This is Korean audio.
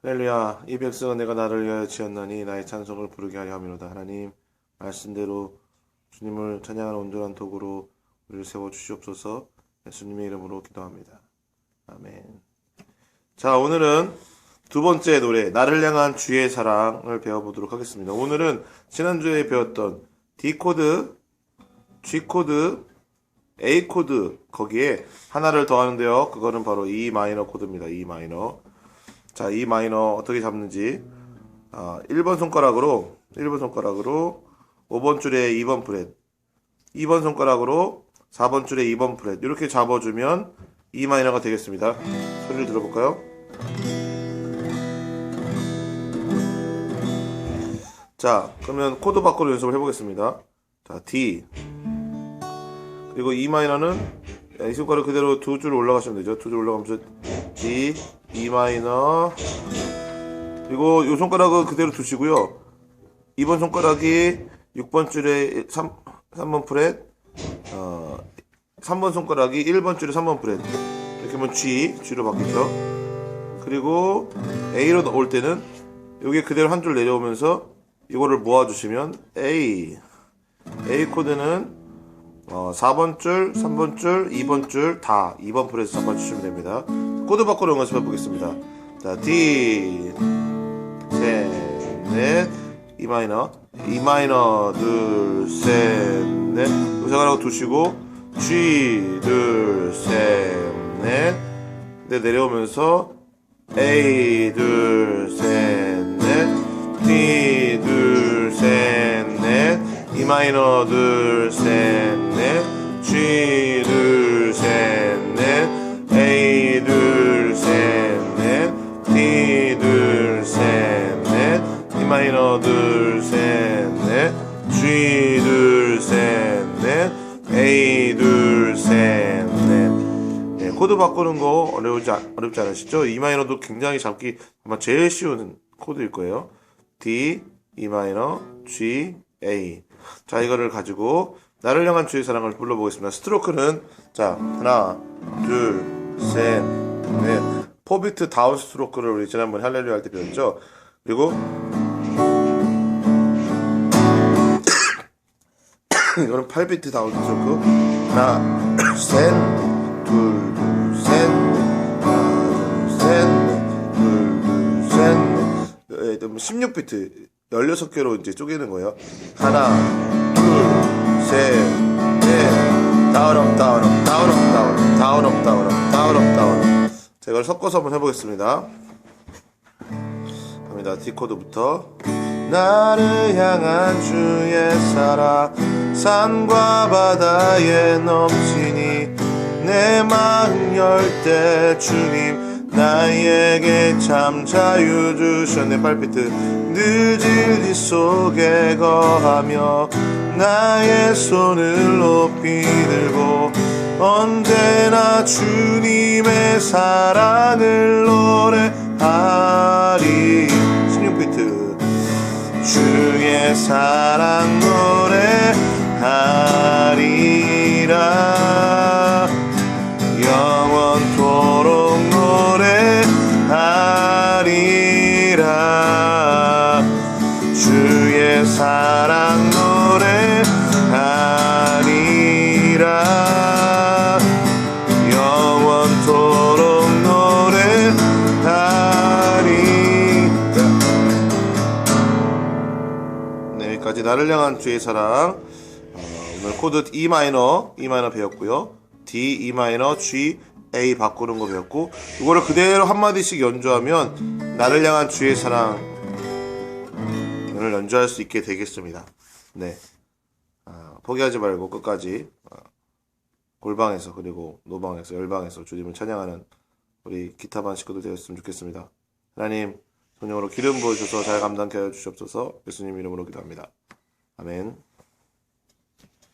할렐루야 이 백성은 내가 나를 위하여 지었나니 나의 찬송을 부르게 하려 함이로다. 하나님 말씀대로 주님을 찬양하는 온전한 도구로 우리를 세워 주시옵소서. 예수님의 이름으로 기도합니다. 아멘. 자 오늘은 두 번째 노래 나를 향한 주의 사랑을 배워보도록 하겠습니다. 오늘은 지난주에 배웠던 D 코드 G 코드 A 코드 거기에 하나를 더하는데요. 그거는 바로 E 마이너 코드입니다. E 마이너 자, 이 마이너 어떻게 잡는지. 아, 1번 손가락으로, 1번 손가락으로 5번 줄에 2번 프렛. 2번 손가락으로 4번 줄에 2번 프렛. 이렇게 잡아주면 이 마이너가 되겠습니다. 소리를 들어볼까요? 자, 그러면 코드 바꾸로 연습을 해보겠습니다. 자, D. 그리고 E 마이너는 이 손가락 그대로 두 줄 올라가시면 되죠. 두 줄 올라가면서 D, E 마이너 그리고 이 손가락은 그대로 두시고요. 2번 손가락이 6번 줄에 3, 3번 프렛 어, 3번 손가락이 1번 줄에 3번 프렛 이렇게 하면 G, G로 바뀌죠. 그리고 A로 올 때는 여기 그대로 한 줄 내려오면서 이거를 모아주시면 A A 코드는 어, 4번 줄, 3번 줄, 2번 줄 다 2번 프레스 잡아주시면 됩니다. 코드 바꾸는 연습해 보겠습니다. 자, D, 셋, 넷, E 마이너, E 마이너, 둘, 셋, 넷. 이 생각하고 두시고 G, 둘, 셋, 넷. 네, 내려오면서 A, 둘, 셋, 넷. D, 둘, 셋, 넷. E 마이너, 둘, 셋, 마이너, 둘, 셋, 넷. G, 둘, 셋, 넷. A, 둘, 셋, 넷. 네, 코드 바꾸는 거 어려우지, 않- 어렵지 않으시죠? E 마이너도 굉장히 잡기 아마 제일 쉬운 코드일 거예요. D, E 마이너, G, A. 자, 이거를 가지고 나를 향한 주의 사랑을 불러보겠습니다. 스트로크는 자, 하나, 둘, 셋, 넷. 포비트 다운 스트로크를 우리 지난번에 할렐루야 할 때 배웠죠? 그리고 이거는 8비트 다운 스트로크. 하나, 셋, 둘, 둘, 셋, 하나, 둘, 셋, 둘, 둘, 셋. 예, 16비트 16개로 이제 쪼개는 거예요. 하나, 둘, 셋, 넷. 다운업, 다운업, 다운업, 다운업, 다운업, 다운업, 다운업, 다운업. 자, 이걸 섞어서 한번 해보겠습니다. 갑니다. D 코드부터. 나를 향한 주의 사랑 산과 바다에 넘치니 내 마음 열 때 주님 나에게 참 자유 주셨네. 빨비트. 늘 진리 속에 거하며 나의 손을 높이 들고 언제나 주님의 사랑을 노래하리. 16비트. 주의 사랑 노래하리라 주의 사랑 노래하리라 영원토록 노래하리라 네, 여기까지 나를 향한 주의 사랑. 어, 오늘 코드 E 마이너, E 마이너 배웠고요. D, E 마이너, G, A 바꾸는 거 배웠고, 이거를 그대로 한 마디씩 연주하면 나를 향한 주의 사랑을 연주할 수 있게 되겠습니다. 네, 아, 포기하지 말고 끝까지 아, 골방에서 그리고 노방에서 열방에서 주님을 찬양하는 우리 기타반 식구들 되었으면 좋겠습니다. 하나님, 성령으로 기름 부어주셔서 잘 감당케 하여 주시옵소서 예수님 이름으로 기도합니다. 아멘.